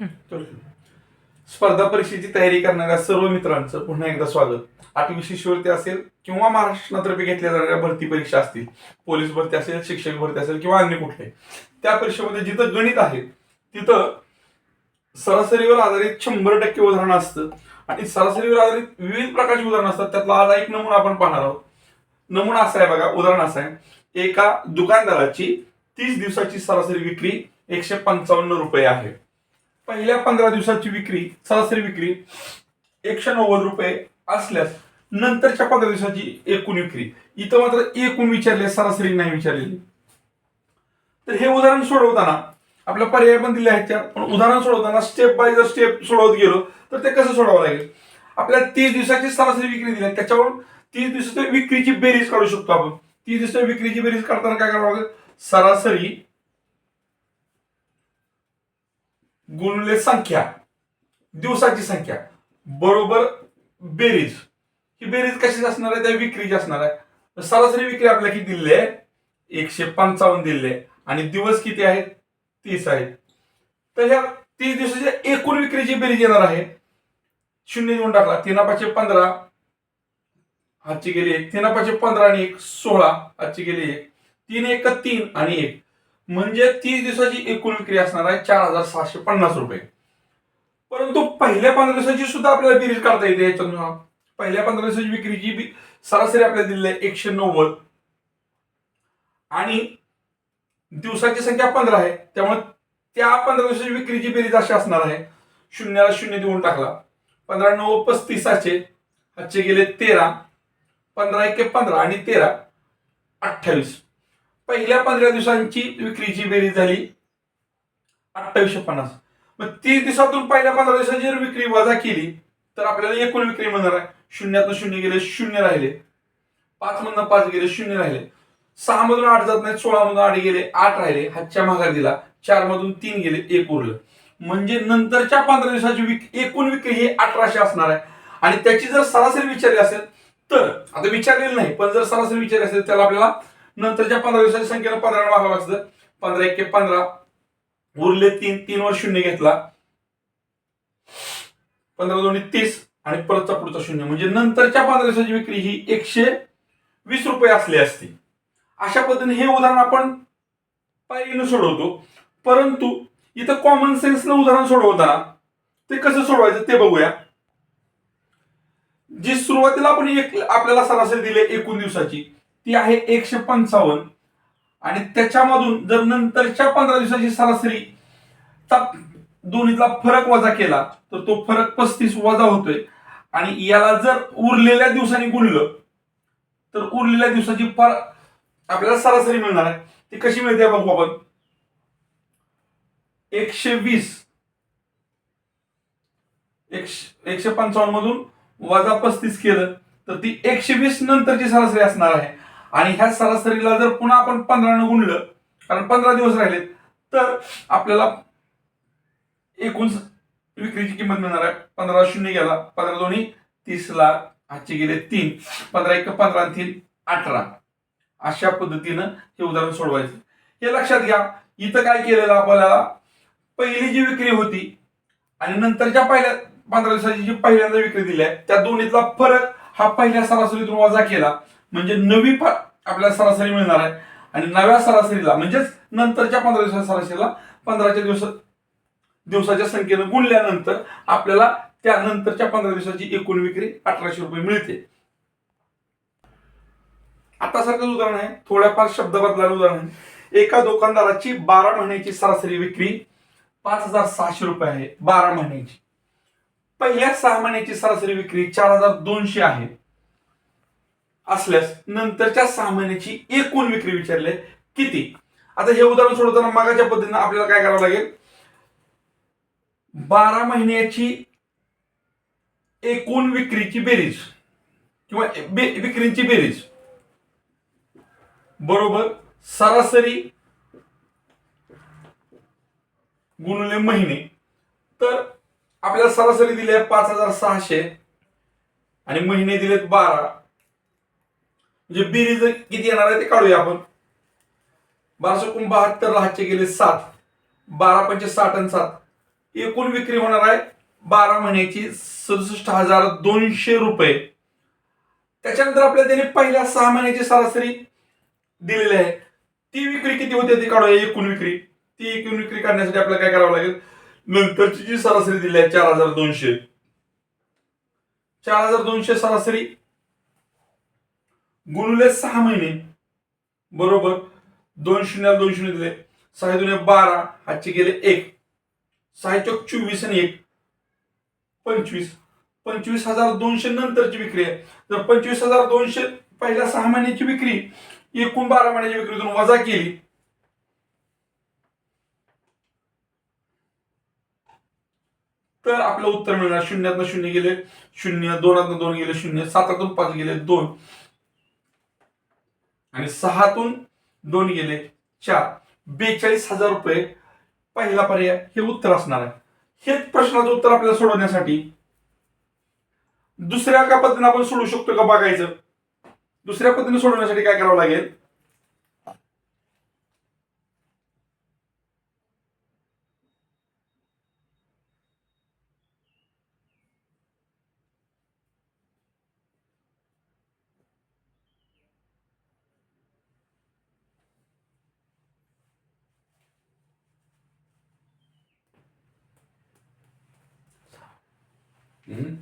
तर स्पर्धा परीक्षेची तयारी करणाऱ्या सर्व मित्रांचं पुन्हा एकदा स्वागत. आठवी शिष्यवृत्ती असेल किंवा महाराष्ट्रातर्फे घेतल्या जाणाऱ्या भरती परीक्षा असतील पोलीस भरती असेल शिक्षक भरती असेल किंवा अन्य कुठले त्या परीक्षेमध्ये जिथं गणित आहे तिथं सरासरीवर आधारित शंभर टक्के उदाहरण असतं आणि सरासरीवर आधारित विविध प्रकारची उदाहरणं असतात. त्यातला आज एक नमुना आपण पाहणार आहोत. नमुना असा आहे बघा उदाहरण असं आहे. एका दुकानदाराची तीस दिवसाची सरासरी विक्री एकशे पंचावन्न रुपये आहे. पहिल्या पंधरा दिवसाची विक्री सरासरी विक्री एकशे नव्वद रुपये असल्यास नंतरच्या पंधरा दिवसाची एकूण विक्री. इथं मात्र एकूण विचारले सरासरी नाही विचारलेली. तर हे उदाहरण सोडवताना आपल्या पर्याय पण दिले आहेत त्या पण उदाहरण सोडवताना स्टेप बाय जर स्टेप सोडवत गेलो तर ते कसं सोडवावं लागेल? आपल्याला तीस दिवसाची सरासरी विक्री दिली त्याच्यावर तीस दिवसाच्या विक्रीची बेरीज काढू शकतो आपण. तीस दिवसाच्या विक्रीची बेरीज काढताना काय करावं लागेल? सरासरी गुणले संख्या. दिवसाची संख्या. बरोबर बेरीज. ही बेरीज कशी असणार आहे? त्या विक्रीची असणार आहे. सरासरी विक्री आपल्याला किती दिली आहे? एकशे पंचावन्न दिले आहे. आणि दिवस किती आहेत? तीस आहेत. तर ह्या तीस दिवसाच्या एकूण विक्रीची बेरीज येणार आहे. शून्य देऊन टाकला. तीना पाचशे पंधरा. आजची गेली एक. तीना पाचशे पंधरा आणि एक सोळा. आजची गेली एक. तीन एक तीन आणि एक. म्हणजे तीस दिवसाची एकूण विक्री असणार आहे चार हजार सहाशे पन्नास रुपये. परंतु पहिल्या पंधरा दिवसाची सुद्धा आपल्याला बिरीज काढता येते याच्यातून पहिल्या पंधरा दिवसाची विक्रीची सरासरी आपल्याला दिलेली आहे एकशे नव्वद. आणि दिवसाची संख्या पंधरा आहे त्यामुळे त्या पंधरा दिवसाची विक्रीची बेरीज अशी असणार आहे शून्याला शून्य देऊन टाकला. पंधरा नऊ पस्तीसाचे आजचे गेले तेरा. पंधरा एके पंधरा आणि तेरा अठ्ठावीस. पहिल्या पंधरा दिवसांची विक्रीची बेरीज झाली. अठ्ठावीसशे पन्नास. मग तीस दिवसातून पहिल्या पंधरा दिवसाची जर विक्री वजा केली तर आपल्याला एकूण विक्री म्हणणार आहे. शून्यातून शून्य गेले शून्य राहिले. पाच मधून पाच गेले शून्य राहिले. सहा मधून आठ जात नाही सोळा मधून आठ गेले आठ राहिले. हातच्या माघार दिला. चार मधून तीन गेले एक उरलं. म्हणजे नंतरच्या पंधरा दिवसाची विक एकूण विक्री ही अठराशे असणार आहे. आणि त्याची जर सरासरी विचारली असेल तर आता विचारलेली नाही पण जर सरासरी विचारली असेल त्याला आपल्याला नंतरच्या पंधरा दिवसाच्या संख्येनं पंधरा वाहावं असतं पंधरा एके पंधरा उरले तीन तीन वर शून्य घेतला. पंधरा दोन्ही तीस आणि परतचा पुढचा शून्य. म्हणजे नंतरच्या पंधरा दिवसाची विक्री ही एकशे वीस रुपये असली असती. अशा पद्धतीने हे उदाहरण आपण पायरीनं सोडवतो. परंतु इथं कॉमन सेन्सनं उदाहरण सोडवताना ते कसं सोडवायचं ते बघूया. जी सुरुवातीला आपण एक आपल्याला सरासरी दिली एकूण दिवसाची ती आहे एकशे पंचावन्न. आणि त्याच्यामधून जर नंतरच्या पंधरा दिवसाची सरासरी दोन्हीतला फरक वजा केला तर तो फरक पस्तीस वजा होतोय. आणि याला जर उरलेल्या दिवसांनी गुणलं तर उरलेल्या दिवसाची फार आपल्याला सरासरी मिळणार आहे. ती कशी मिळते बघू आपण. एकशे वीस. एकशे एकशे पंचावन्न मधून वजा पस्तीस केलं तर ती एकशे वीस नंतरची सरासरी असणार आहे. आणि ह्या सरासरीला जर पुन्हा आपण पंधरानं गुणलं कारण पंधरा दिवस राहिलेत तर आपल्याला एकूण विक्रीची किंमत मिळणार आहे. पंधरा शून्य गेला पंधरा दोन्ही तीस लाख आजचे गेले तीन. पंधरा एक पंधरा तीन अठरा. अशा पद्धतीनं हे उदाहरण सोडवायचं. हे लक्षात घ्या इथं काय केलेलं आपल्याला? पहिली जी विक्री होती आणि नंतरच्या पहिल्या पंधरा दिवसाची जी पहिल्यांदा विक्री दिली आहे त्या दोन्हीतला फरक हा पहिल्या सरासरीतून वजा केला. म्हणजे नवी पा आपल्याला सरासरी मिळणार आहे. आणि नव्या सरासरीला म्हणजेच नंतरच्या पंधरा दिवसाच्या सरासरीला पंधराच्या दिवस दिवसाच्या संख्येनं गुणल्यानंतर आपल्याला त्या नंतरच्या पंधरा दिवसाची एकूण विक्री अठराशे रुपये मिळते. आता सारखंच उदाहरण आहे. थोड्याफार शब्द बदलायला उदाहरण आहे. एका दुकानदाराची बारा महिन्याची सरासरी विक्री पाच हजार सहाशे रुपये आहे बारा महिन्याची. पहिल्या सहा महिन्याची सरासरी विक्री चार हजार दोनशे आहे. असल्यास नंतरच्या सहा महिन्याची एकूण विक्री विचारले किती? आता हे उदाहरण सोडवताना मागाच्या पद्धतीनं आपल्याला काय करावं लागेल? बारा महिन्याची एकूण विक्रीची बेरीज किंवा बे- विक्रीची बेरीज. बरोबर? सरासरी गुणले महिने. तर आपल्याला सरासरी दिली आहे पाच हजार सहाशे आणि महिने दिलेत बारा. म्हणजे बेरीज किती येणार आहे ते काढूया आपण. बाराशे एकूण बहात्तर राहाचे गेले सात. बारा पंचे साठ आणि सात. एकूण विक्री होणार आहे बारा महिन्याची सदुसष्ट हजार दोनशे रुपये. त्याच्यानंतर आपल्याला त्याने पहिल्या सहा महिन्याची सरासरी दिलेली आहे. ती विक्री किती होते ती काढूया एकूण विक्री. ती एकूण विक्री काढण्यासाठी आपल्याला काय करावं लागेल? नंतरची जी सरासरी दिली आहे चार हजार दोनशे. चार हजार दोनशे सरासरी गुणुले सहा महिने. बरोबर? दोन शून्य दोन शून्य दिले. सहा दुने बारा हातचे गेले एक. सहा चौक चोवीस आणि एक. पंचवीस. पंचवीस हजार दोनशे नंतरची विक्री आहे. जर पंचवीस हजार दोनशे पहिल्या सहा महिन्याची विक्री एकूण बारा महिन्याच्या विक्रीतून वजा केली तर आपलं उत्तर मिळणार. शून्यातनं शून्य गेले शून्य दोनातनं दोन गेले शून्य सातातून पाच गेले दोन. आणि सहातून दोन गेले. चार. बेचाळीस हजार रुपये पहिला पर्याय हे उत्तर असणार आहे. हेच प्रश्नाचं उत्तर आपल्याला सोडवण्यासाठी. दुसऱ्या का पद्धतीने आपण सोडवू शकतो का बघायचं? दुसऱ्या पद्धतीने सोडवण्यासाठी काय करावं लागेल? Mhm.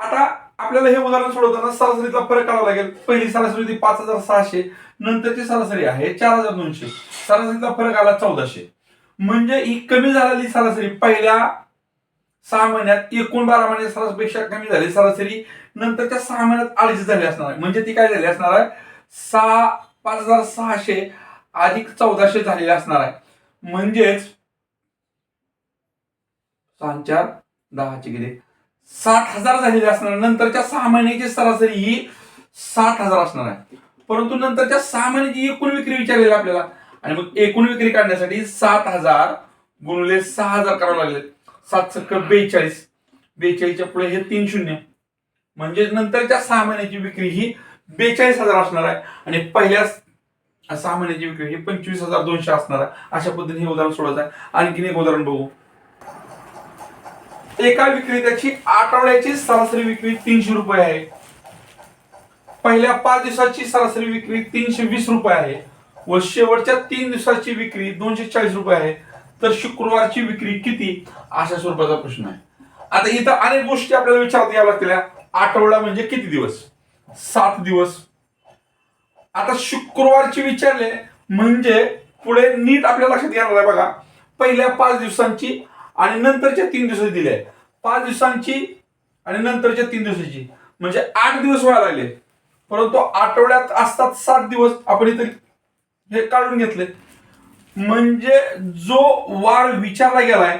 आता आपल्याला हे उदाहरण सोडवताना सरासरीचा फरक काढावा लागेल. पहिली सरासरी होती पाच हजार सहाशे नंतरची सरासरी आहे चार हजार दोनशे. सरासरीचा फरक आला चौदाशे. म्हणजे ही कमी झालेली सरासरी पहिल्या सहा महिन्यात एकूण बारा महिने सरासरीपेक्षा कमी झाली. सरासरी नंतरच्या सहा महिन्यात अडीच झाली असणार आहे. म्हणजे ती काय झाली असणार आहे? सहा पाच हजार सहाशे अधिक चौदाशे झालेले असणार आहे. म्हणजेच सहा चार दहाचे किती? साठ हजार झालेले असणार. नंतरच्या सहा महिन्याची सरासरी ही साठ हजार असणार आहे. परंतु नंतरच्या सहा महिन्याची एकूण विक्री विचारलेली आपल्याला. आणि मग एकूण विक्री काढण्यासाठी सात हजार गुणले सहा हजार करावे लागले. सात सक्क बेचाळीस. बेचाळीसच्या पुढे हे तीन शून्य. म्हणजे नंतरच्या सहा महिन्याची विक्री ही बेचाळीस हजार असणार आहे. आणि पहिल्या सहा महिन्याची विक्री ही पंचवीस हजार दोनशे असणार आहे. अशा पद्धतीने हे उदाहरण सोडायचं आहे. आणखीन एक उदाहरण बघू. एका विक्रेत्याची आठवड्याची सरासरी विक्री तीनशे रुपये आहे. पहिल्या पाच दिवसाची सरासरी विक्री तीनशे वीस रुपये आहे. व शेवटच्या तीन दिवसाची विक्री दोनशे चाळीस रुपये आहे. तर शुक्रवारची विक्री किती? अशा स्वरूपाचा प्रश्न आहे. आता इथं अनेक गोष्टी आपल्याला विचारता याव्या लागतील. आठवडा म्हणजे किती दिवस? सात दिवस. आता शुक्रवारची विचारले म्हणजे पुढे नीट आपल्या लक्षात येणार आहे बघा. पहिल्या पाच दिवसांची आणि नंतरच्या तीन दिवसाची दिली. आहे पाच दिवसांची आणि नंतरच्या तीन दिवसाची. म्हणजे आठ दिवस व्हायला लागले. परंतु आठवड्यात असतात सात दिवस. आपण इथे हे काढून घेतले. म्हणजे जो वार विचारला गेलाय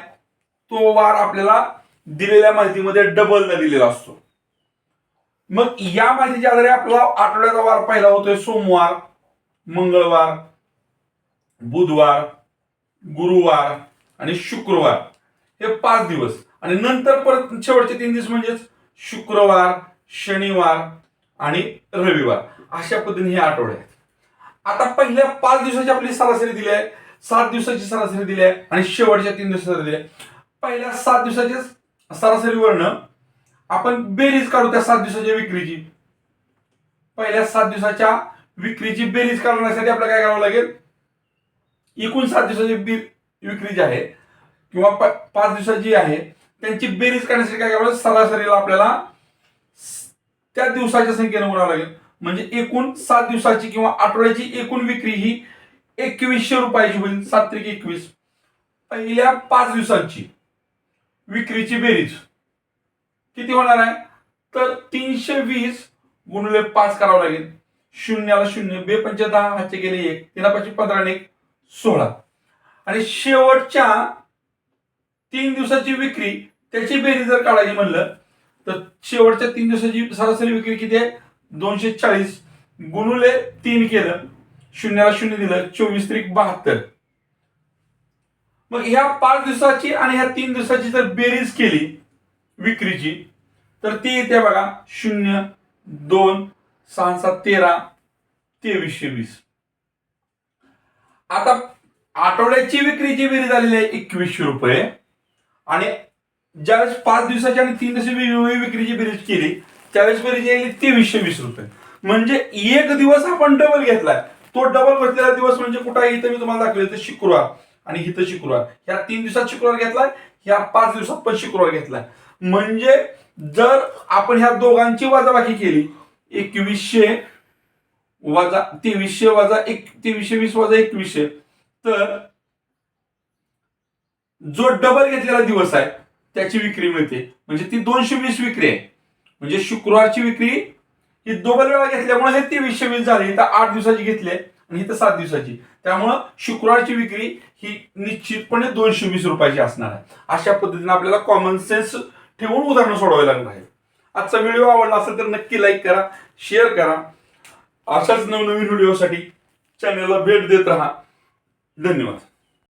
तो वार आपल्याला दिलेल्या माहितीमध्ये डबलला दिलेला असतो. मग या माहितीच्या आधारे आपला आठवड्याचा वार पहिला होतोय सोमवार मंगळवार बुधवार गुरुवार आणि शुक्रवार. हे पाच दिवस. आणि नंतर परत शेवटचे तीन दिवस म्हणजेच शुक्रवार शनिवार आणि रविवार. अशा पद्धतीने हे आठवडे आहेत. आता पहिल्या पाच दिवसाची आपली सरासरी दिली आहे. सात दिवसाची सरासरी दिली आहे आणि शेवटच्या तीन दिवसाची दिली आहे. पहिल्या सात दिवसाच्या सरासरीवरनं आपण बेरीज काढू त्या सात दिवसाच्या विक्रीची. पहिल्या सात दिवसाच्या विक्रीची बेरीज काढण्यासाठी आपल्याला काय करावं लागेल? एकूण सात दिवसाची बी- विक्री जी आहे किंवा प- पाच दिवसाची आहे त्यांची बेरीज करण्यासाठी काय करावं लागेल? सरासरीला आपल्याला त्या दिवसाच्या संख्येने उघडावं लागेल. म्हणजे एकूण सात दिवसाची किंवा आठवड्याची एकूण विक्री ही एकवीसशे रुपयाची होईल सात त्रिक एकवीस. पहिल्या पाच दिवसांची विक्रीची बेरीज. किती होणार आहे? तर तीनशे वीस गुणले पाच करावं लागेल. शून्याला शून्य बे पंच दहा हातचे गेले एक तिला पाचशे पंधरा आणि एक सोळा. आणि शेवटच्या तीन दिवसाची विक्री त्याची बेरीज जर काढायची म्हणलं तर शेवटच्या तीन दिवसाची सरासरी विक्री किती आहे? दोनशे चाळीस गुणुले तीन केलं शून्याला शून्य दिलं चोवीस त्रिक बहात्तर. मग ह्या पाच दिवसाची आणि ह्या तीन दिवसाची जर बेरीज केली विक्रीची तर ती येते बघा शून्य दोन सहा सात तेरा तेवीसशे वीस. आता आठवड्याची विक्रीची बेरीज झालेली आहे एकवीसशे रुपये. आणि ज्यावेळेस पाच दिवसाची आणि तीन दिवसाची विक्रीची बेरीज केली त्यावेळेस बेरीज येईल तेवीसशे वीस रुपये. म्हणजे एक दिवस आपण डबल घेतलाय. तो डबल बसलेला दिवस म्हणजे कुठं इथं मी तुम्हाला दाखवले तर शुक्रवार आणि इथं शुक्रवार. ह्या तीन दिवसात शुक्रवार घेतलाय ह्या पाच दिवसात पण शुक्रवार घेतलाय. म्हणजे जर आपण ह्या दोघांची वजाबाकी केली एकवीसशे वजा तेवीसशे वजा एक तेवीसशे वीस वजा एकवीसशे तर जो डबल घेतलेला दिवस आहे त्याची विक्री मिळते. म्हणजे ती दोनशे वीस विक्री आहे. म्हणजे शुक्रवारची विक्री ही डबल वेळा घेतल्यामुळे हे तेवीसशे वीस झाली. तर आठ दिवसाची घेतली आहे. आणि इथं सात दिवसाची. त्यामुळं शुक्रवारची विक्री ही निश्चितपणे दोनशे वीस रुपयाची असणार आहे. अशा पद्धतीने आपल्याला कॉमन सेन्स ठेवून उदाहरणं सोडवावी लागणार आहे आजचा व्हिडिओ आवडला असेल तर नक्की लाईक करा शेअर करा. अशाच नवनवीन व्हिडिओसाठी चॅनलला भेट देत राहा. धन्यवाद.